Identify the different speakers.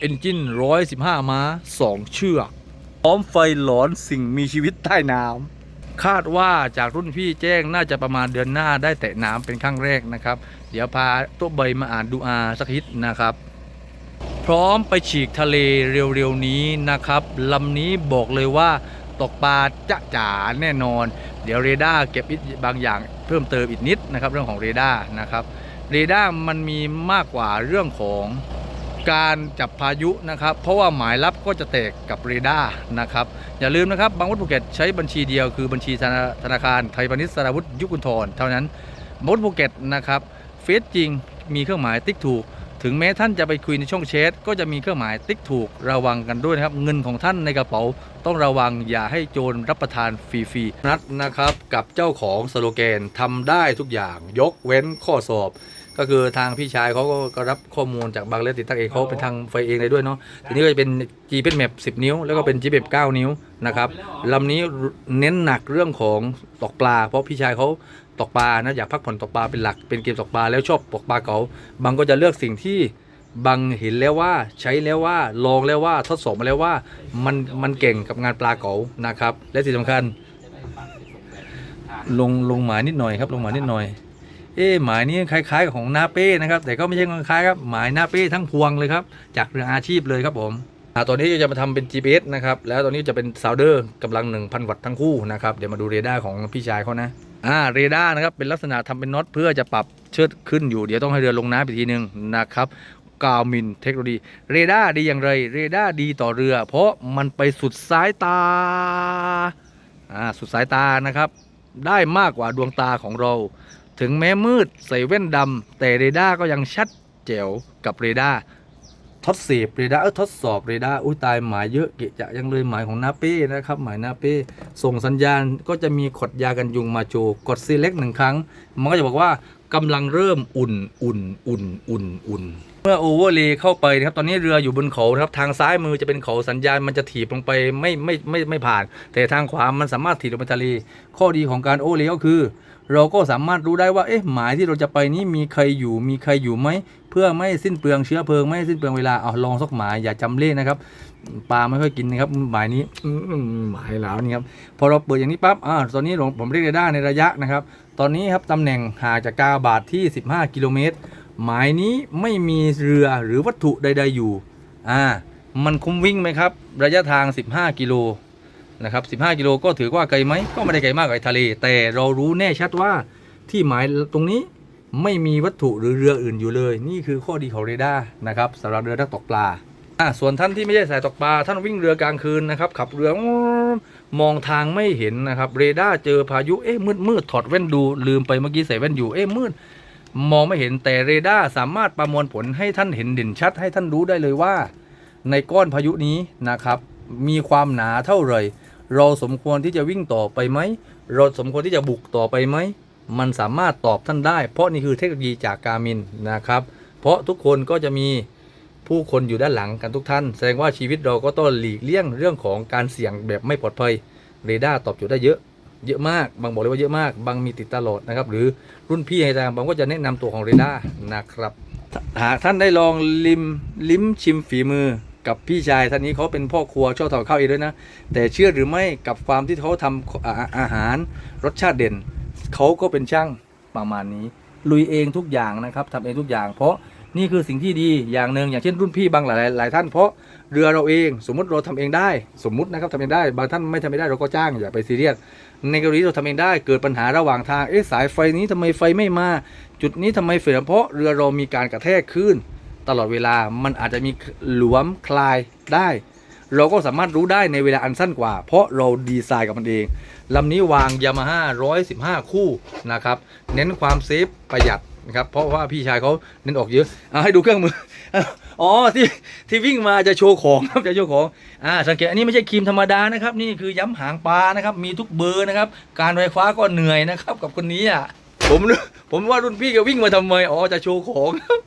Speaker 1: เอนจิน115 ม้า 2 เชือก พร้อมไฟหลอนสิ่งมีชีวิตใต้น้ำคาดว่าจากรุ่นพี่แจ้งน่าจะประมาณเดือนหน้าได้แตะน้ำเป็นครั้งแรกนะครับ เดี๋ยวพาตัวใบมาอ่านดูอาสักฮิตนะครับ พร้อมไปฉีกทะเลเร็วๆนี้นะครับลำนี้บอกเลยว่าตกปลาจะจ๋าแน่นอน เดี๋ยวเรดาร์เก็บอบางอย่างเพิ่มเติมอีกนิดนะครับ เรื่องของเรดาร์นะครับเรดาร์มันมีมากกว่าเรื่องของ การจับพายุนะครับ เพราะว่าหมายลับก็จะแตกกับเรดาร์นะครับ อย่าลืมนะครับบางวัดภูเก็ตใช้บัญชีเดียวคือบัญชีธนาคารไทยพาณิชย์สราวุธยุคุนทรเท่านั้นบางวัดภูเก็ตนะครับเฟซจริงมีเครื่องหมายติ๊กถูก ถึงแม้ท่านจะไปคุยในช่องแชทก็จะมีเครื่องหมายติ๊กถูกระวังกันด้วยนะครับ เงินของท่านในกระเป๋าต้องระวังอย่าให้โจรรับประทานฟรีๆนัดนะครับกับเจ้าของสโลแกนทำได้ทุกอย่างยกเว้นข้อสอบ ก็คือทางพี่ชายเขาก็ก็รับข้อมูลจากบางเลติดตั้งเองเขาเป็นทางไฟเองเลยด้วยเนาะทีนี้ก็จะเป็น G เป็นแมป10 นิ้ว แล้วก็เป็น G เป็น9นิ้วนะครับลำนี้เน้นหนักเรื่องของตกปลา เพราะพี่ชายเขาตกปลานะอยากพักผ่อนตกปลาเป็นหลักเป็นเกมตกปลาแล้วชอบตกปลาเก๋าบางก็จะเลือกสิ่งที่บางเห็นแล้วว่าใช้แล้วว่าลองแล้วว่าทดสอบมาแล้วว่ามันมันเก่งกับงานปลาเก๋านะครับ และที่สำคัญ ลงลงหมายนิดหน่อยครับลงหมายนิดหน่อย เอ๊หมายนี้คล้าย ๆ ของนาเป้นะครับ แต่ก็ไม่ใช่คล้ายๆครับหมายนาเป้ทั้งพวงเลยครับ จากเรืออาชีพเลยครับผมอ่าตัวนี้จะมาทำเป็น GPS นะครับ แล้วตัวนี้จะเป็นซาวเดอร์กำลัง 1,000 วัตต์ทั้งคู่นะครับ เดี๋ยวมาดูเรดาร์ของพี่ชายเขานะอ่าเรดาร์นะครับ เป็นลักษณะทำเป็นน็อตเพื่อจะปรับเชิดขึ้นอยู่ เดี๋ยวต้องให้เรือลงน้ำอีกทีหนึ่งนะครับกาวมินเทคโนโลยีเรดาร์ดีอย่างไร เรดาร์ดีต่อเรือ เพราะมันไปสุดสายตาอ่าสุดสายตานะครับ ได้มากกว่าดวงตาของเรา ถึงแม้มืดใส่แว่นดำแต่เรดาร์ก็ยังชัดแจ๋วกับเรดาร์ทดสอบเรดาร์เออทดสอบเรดาร์อุ้ยตายหมายเยอะเกะจะยังเลยหมายของนาเป้นะครับหมายนาเป้ส่งสัญญาณก็จะมีขดยากันยุงมาโชว์กด select หนึ่งครั้ง มันก็จะบอกว่า กำลังเริ่มอุ่นอุ่นอุ่นอุ่นอุ่นเมื่อโอเวอร์เลย์เข้าไปนะครับตอนนี้เรืออยู่บนเขาครับทางซ้ายมือจะเป็นเขาสัญญาณมันจะถีบลงไปไม่ไม่ไม่ไม่ผ่าน แต่ทางขวามันสามารถถีบลงไปทะเลข้อดีของการโอเวอร์เลย์ก็คือ เราก็สามารถรู้ได้ว่าเอ๊ะหมายที่เราจะไปนี้มีใครอยู่มีใครอยู่ไหมเพื่อไม่สิ้นเปลืองเชื้อเพลิงไม่สิ้นเปลืองเวลาเอาลองสักหมายอย่าจำเลขนะครับปลาไม่ค่อยกินนะครับหมายนี้หมายแล้วนี่ครับพอเราเปิดอย่างนี้ปั๊บอ่าตอนนี้ผมเรียกเรดาร์ในระยะนะครับ ตอนนี้ครับตำแหน่งห่างจากกาบาทที่ 15 กิโลเมตร หมายนี้ไม่มีเรือหรือวัตถุใด ๆอยู่ อ่า มันคุ้มวิ่งไหมครับ ระยะทาง 15 กิโลนะครับ 15 กิโลก็ถือว่าไกลไหม ก็ไม่ได้ไกลมากกว่าทะเล แต่เรารู้แน่ชัดว่าที่หมายตรงนี้ไม่มีวัตถุหรือเรืออื่นอยู่เลย นี่คือข้อดีของเรดาร์นะครับสำหรับเรือนักตกปลา อะส่วนท่านที่ไม่ใช่สายตกปลา ท่านวิ่งเรือกลางคืนนะครับ ขับเรือ มองทางไม่เห็นนะครับเรดาร์เจอพายุเอ๊ะมืดมืดถอดแว่นดูลืมไปเมื่อกี้ใส่แว่นอยู่เอ๊ะมืดมองไม่เห็นแต่เรดาร์สามารถประมวลผลให้ท่านเห็นเด่นชัด ให้ท่านรู้ได้เลยว่า ในก้อนพายุนี้นะครับ มีความหนาเท่าไหร่เราสมควรที่จะวิ่งต่อไปไหมเราสมควรที่จะบุกต่อไปไหมมันสามารถตอบท่านได้ เพราะนี่คือเทคโนโลยีจากการมินนะครับ เพราะทุกคนก็จะมี ผู้คนอยู่ด้านหลังกันทุกท่าน แสดงว่าชีวิตเราก็ต้องหลีกเลี่ยงเรื่องของการเสี่ยงแบบไม่ปลอดภัยเรดาร์ตอบโจทย์ได้เยอะเยอะมาก บางบอกเลยว่าเยอะมาก บางมีติดตลอดนะครับ หรือรุ่นพี่ให้ทางบางก็จะแนะนำตัวของเรดาร์นะครับ หากท่านได้ลองลิมลิ้มชิมฝีมือกับพี่ชายท่านนี้เขาเป็นพ่อครัวชอบทำข้าวเองด้วยนะ แต่เชื่อหรือไม่กับความที่เขาทำอาอาหารรสชาติเด่น เขาก็เป็นช่างประมาณนี้ ลุยเองทุกอย่างนะครับทำเองทุกอย่าง เพราะ นี่คือสิ่งที่ดีอย่างหนึ่งอย่างเช่นรุ่นพี่บางหลายหลายท่านเพราะเรือเราเองสมมติเราทำเองได้ สมมตินะครับทำเองได้ บางท่านไม่ทำไม่ได้เราก็จ้างอย่าไปซีเรียสในกรณีเราทำเองได้เกิดปัญหาระหว่างทางเอ๊ะสายไฟนี้ทำไมไฟไม่มา จุดนี้ทำไมเสียเพราะเรือเรามีการกระแทกขึ้น ตลอดเวลามันอาจจะมีหลวมคลายได้ เราก็สามารถรู้ได้ในเวลาอันสั้นกว่า เพราะเราดีไซน์กับมันเองลำนี้วางยามาฮ่า115คู่นะครับ เน้นความเซฟประหยัดนะครับ เพราะว่าพี่ชายเขาเน้นออกเยอะเอาให้ดูเครื่องมือ อ๋อที่ที่วิ่งมาจะโชว์ของครับจะโชว์ของ อ่าสังเกตอันนี้ไม่ใช่ครีมธรรมดานะครับ นี่คือย้ำหางปลานะครับ มีทุกเบอร์นะครับ การไฟฟ้าก็เหนื่อยนะครับ กับคนนี้อะผมผมว่ารุ่นพี่ก็วิ่งมาทำไม อ๋อจะโชว์ของครับ